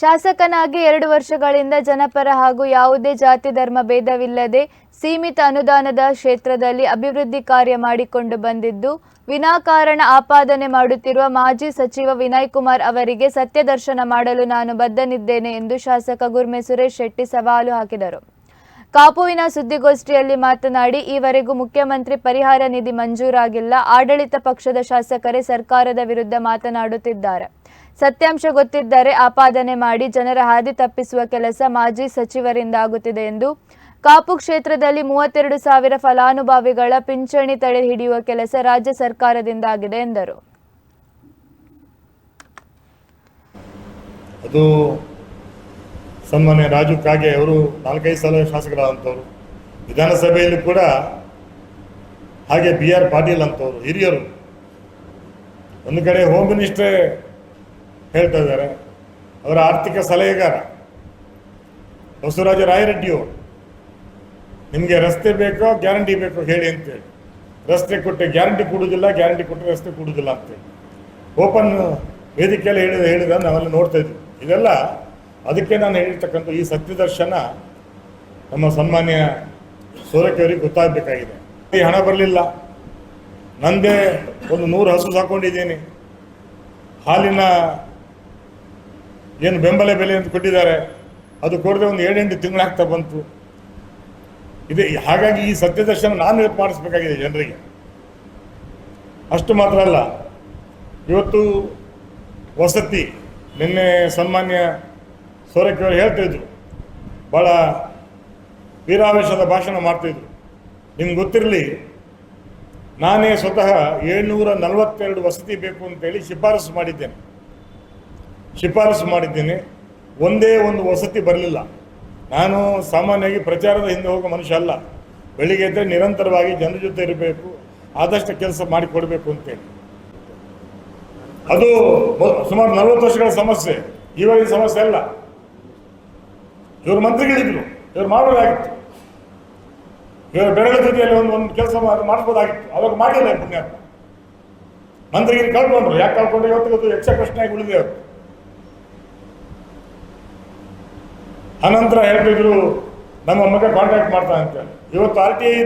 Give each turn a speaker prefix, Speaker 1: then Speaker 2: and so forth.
Speaker 1: ಶಾಸಕನಾಗಿ ಎರಡು ವರ್ಷಗಳಿಂದ ಜನಪರ ಹಾಗೂ ಯಾವುದೇ ಜಾತಿ ಧರ್ಮ ಭೇದವಿಲ್ಲದೆ ಸೀಮಿತ ಅನುದಾನದ ಕ್ಷೇತ್ರದಲ್ಲಿ ಅಭಿವೃದ್ಧಿ ಕಾರ್ಯ ಮಾಡಿಕೊಂಡು ಬಂದಿದ್ದು, ವಿನಾಕಾರಣ ಆಪಾದನೆ ಮಾಡುತ್ತಿರುವ ಮಾಜಿ ಸಚಿವ ವಿನಯ್ ಕುಮಾರ್ ಅವರಿಗೆ ಸತ್ಯದರ್ಶನ ಮಾಡಲು ನಾನು ಬದ್ಧನಿದ್ದೇನೆ ಎಂದು ಶಾಸಕ ಗುರ್ಮೆ ಸುರೇಶ್ ಶೆಟ್ಟಿ ಸವಾಲು ಹಾಕಿದರು. ಕಾಪುವಿನ ಸುದ್ದಿಗೋಷ್ಠಿಯಲ್ಲಿ ಮಾತನಾಡಿ, ಈವರೆಗೂ ಮುಖ್ಯಮಂತ್ರಿ ಪರಿಹಾರ ನಿಧಿ ಮಂಜೂರಾಗಿಲ್ಲ. ಆಡಳಿತ ಪಕ್ಷದ ಶಾಸಕರೇ ಸರ್ಕಾರದ ವಿರುದ್ಧ ಮಾತನಾಡುತ್ತಿದ್ದಾರೆ. ಸತ್ಯಾಂಶ ಗೊತ್ತಿದ್ದರೆ ಆಪಾದನೆ ಮಾಡಿ ಜನರ ಹಾದಿ ತಪ್ಪಿಸುವ ಕೆಲಸ ಮಾಜಿ ಸಚಿವರಿಂದ ಆಗುತ್ತಿದೆ ಎಂದು ಕಾಪು ಕ್ಷೇತ್ರದಲ್ಲಿ ಮೂವತ್ತೆರಡು ಸಾವಿರ ಫಲಾನುಭವಿಗಳ ಪಿಂಚಣಿ ತಡೆ ಹಿಡಿಯುವ ಕೆಲಸ ರಾಜ್ಯ ಸರ್ಕಾರದಿಂದ ಆಗಿದೆ ಎಂದರು.
Speaker 2: ಸನ್ಮಾನ್ಯ ರಾಜು ಕಾಗೆ ಅವರು ನಾಲ್ಕೈದು ಸಲ ಶಾಸಕರಾದಂಥವ್ರು. ವಿಧಾನಸಭೆಯಲ್ಲಿ ಕೂಡ ಹಾಗೆ ಬಿ ಆರ್ ಪಾಟೀಲ್ ಅಂತವರು ಹಿರಿಯರು. ಒಂದು ಕಡೆ ಹೋಮ್ ಮಿನಿಸ್ಟ್ರೇ ಹೇಳ್ತಾ ಇದ್ದಾರೆ. ಅವರ ಆರ್ಥಿಕ ಸಲಹೆಗಾರ ಬಸವರಾಜ ರಾಯರೆಡ್ಡಿಯವರು. ನಿಮಗೆ ರಸ್ತೆ ಬೇಕೋ ಗ್ಯಾರಂಟಿ ಬೇಕೋ ಹೇಳಿ ಅಂತೇಳಿ. ರಸ್ತೆ ಕೊಟ್ಟೆ ಗ್ಯಾರಂಟಿ ಕೊಡುವುದಿಲ್ಲ, ಗ್ಯಾರಂಟಿ ಕೊಟ್ಟರೆ ರಸ್ತೆ ಕೊಡುವುದಿಲ್ಲ ಅಂತೇಳಿ. ಓಪನ್ ವೇದಿಕೆಯಲ್ಲಿ ಹೇಳಿದ ಹೇಳಿದ ನಾವೆಲ್ಲ ನೋಡ್ತಾ ಇದ್ವಿ ಇದೆಲ್ಲ ಅದಕ್ಕೆ ನಾನು ಹೇಳಿರ್ತಕ್ಕಂಥ ಈ ಸತ್ಯದರ್ಶನ ನಮ್ಮ ಸನ್ಮಾನ್ಯ ಸೋರಕೆಯವರಿಗೆ ಗೊತ್ತಾಗಬೇಕಾಗಿದೆ. ಈ ಹಣ ಬರಲಿಲ್ಲ. ನಂದೇ ಒಂದು ನೂರು ಹಸು ಸಾಕೊಂಡಿದ್ದೀನಿ. ಹಾಲಿನ ಏನು ಬೆಂಬಲ ಬೆಲೆ ಅಂತ ಕೊಟ್ಟಿದ್ದಾರೆ. ಅದು ಕೊಡದೆ ಒಂದು ಏಳೆಂಟು ತಿಂಗಳಾಗ್ತಾ ಬಂತು. ಇದೆ, ಹಾಗಾಗಿ ಈ ಸತ್ಯದರ್ಶನ ನಾನು ಮಾಡಿಸ್ಬೇಕಾಗಿದೆ ಜನರಿಗೆ. ಅಷ್ಟು ಮಾತ್ರ ಅಲ್ಲ. ಇವತ್ತು ವಸತಿ, ನಿನ್ನೆ ಸನ್ಮಾನ್ಯ ಸೋರಕಿಯವರು ಹೇಳ್ತಿದ್ರು. ಭಾಳ ವೀರಾವೇಶದ ಭಾಷಣ ಮಾಡ್ತಿದ್ರು. ನಿಮ್ಗೆ ಗೊತ್ತಿರಲಿ, ನಾನೇ ಸ್ವತಃ ಏಳ್ನೂರ ನಲವತ್ತೆರಡು ವಸತಿ ಬೇಕು ಅಂತೇಳಿ ಶಿಫಾರಸು ಮಾಡಿದ್ದೇನೆ. ಶಿಫಾರಸು ಮಾಡಿದ್ದೇನೆ. ಒಂದೇ ಒಂದು ವಸತಿ ಬರಲಿಲ್ಲ. ನಾನು ಸಾಮಾನ್ಯವಾಗಿ ಪ್ರಚಾರದ ಹಿಂದೆ ಹೋಗೋ ಮನುಷ್ಯ ಅಲ್ಲ. ಬೆಳಿಗ್ಗೆ ಎದ್ದರೆ ನಿರಂತರವಾಗಿ ಜನರ ಜೊತೆ ಇರಬೇಕು, ಆದಷ್ಟು ಕೆಲಸ ಮಾಡಿಕೊಡಬೇಕು ಅಂತೇಳಿ. ಅದು ಸುಮಾರು ನಲವತ್ತು ವರ್ಷಗಳ ಸಮಸ್ಯೆ. ಇವಾಗಿನ ಸಮಸ್ಯೆ ಅಲ್ಲ. ಇವರು ಮಂತ್ರಿಗಳಿದ್ರು ಇವರು ಮಾಡಬಹುದಾಗಿತ್ತು ಇವರು ಬೆರಳ ಜೊತೆಯಲ್ಲಿ ಒಂದು ಒಂದು ಕೆಲಸ ಮಾಡಿಸ್ಬೋದಾಗಿತ್ತು ಅವಾಗ ಮಾಡಿಲ್ಲ ಪುಣ್ಯಾತ್ಮ. ಮಂತ್ರಿಗಿರಿ ಕಳ್ಕೊಂಡ್ರು. ಯಾಕೆ ಕಳ್ಕೊಂಡ್ರೆ? ಇವತ್ತು ಇವತ್ತು ಯಕ್ಷ ಪ್ರಶ್ನೆಯಾಗಿ ಉಳಿದೆ ಅವರು. ಅನಂತರ ಹೇಳ್ತಿದ್ರು ನಮ್ಮ ಮಗ ಕಾಂಟ್ಯಾಕ್ಟ್ ಮಾಡ್ತಾ ಅಂತ ಇವತ್ತು ಆರ್ ಟಿ ಐ